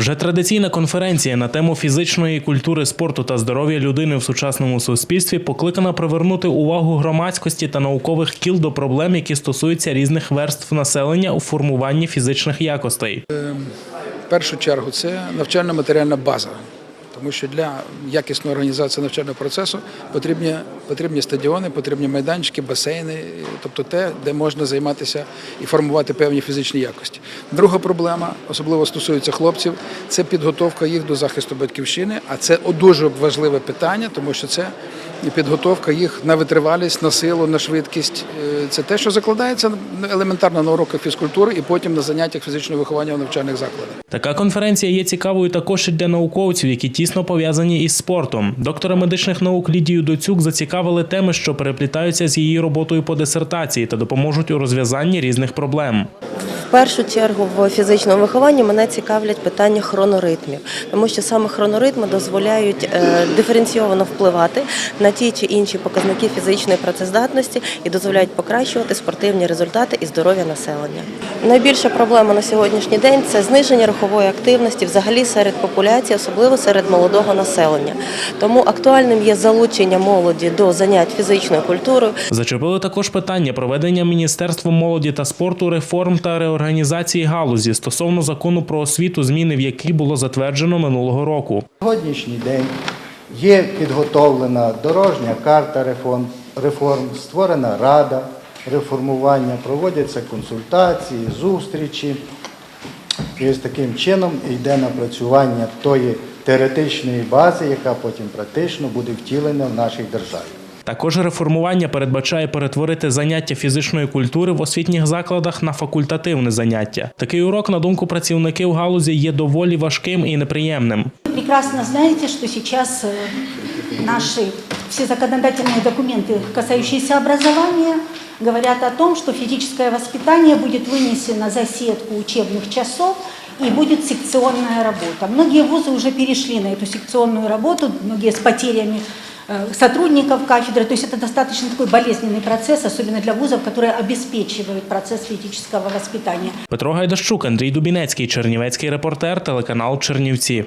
Вже традиційна конференція на тему фізичної культури спорту та здоров'я людини в сучасному суспільстві покликана привернути увагу громадськості та наукових кіл до проблем, які стосуються різних верств населення у формуванні фізичних якостей. В першу чергу це навчально-матеріальна база. Тому що для якісної організації навчального процесу потрібні, потрібні стадіони, потрібні майданчики, басейни, тобто те, де можна займатися і формувати певні фізичні якості. Друга проблема, особливо стосується хлопців, це підготовка їх до захисту батьківщини. А це дуже важливе питання, тому що це підготовка їх на витривалість, на силу, на швидкість. Е, Це те, що закладається елементарно на уроках фізкультури і потім на заняттях фізичного виховання в навчальних закладах. Така конференція є цікавою також і для науковців, які тісно пов'язані із спортом. Доктора медичних наук Лідію Доцюк зацікавили теми, що переплітаються з її роботою по дисертації та допоможуть у розв'язанні різних проблем. Першу чергу в фізичному вихованні мене цікавлять питання хроноритмів, тому що саме хроноритми дозволяють е, диференційовано впливати на ті чи інші показники фізичної працездатності і дозволяють покращувати спортивні результати і здоров'я населення. Найбільша проблема на сьогоднішній день це зниження рухової активності взагалі серед популяції, особливо серед молодого населення. Тому актуальним є залучення молоді до занять фізичною культурою, Зачепили також питання проведення Міністерством молоді та спорту реформ та реорганізації галузі стосовно закону про освіту, зміни в який було затверджено минулого року. сьогоднішній день є підготовлена дорожня карта реформ, реформ, створена рада реформування, проводяться консультації, зустрічі. І ось таким чином йде напрацювання тої теоретичної бази, яка потім практично буде втілена в нашій державі. Також реформування передбачає перетворити заняття фізичної культури в освітніх закладах на факультативне заняття. Такий урок, на думку працівників галузі, є доволі важким і неприємним. Вы прекрасно знаете, что сейчас э, наши все законодательные документы, касающиеся образования, говорят о том, что физическое воспитание будет вынесено за сетку учебных часов и будет секционная работа. Многие вузы уже перешли на эту секционную работу, многие с потерями э, сотрудников кафедры. То есть это достаточно такой болезненный процесс, особенно для вузов, которые обеспечивают процесс физического воспитания. Петро Гайдащук, Андрій Дубінецький, Чернівецький репортер, телеканал Чернівці.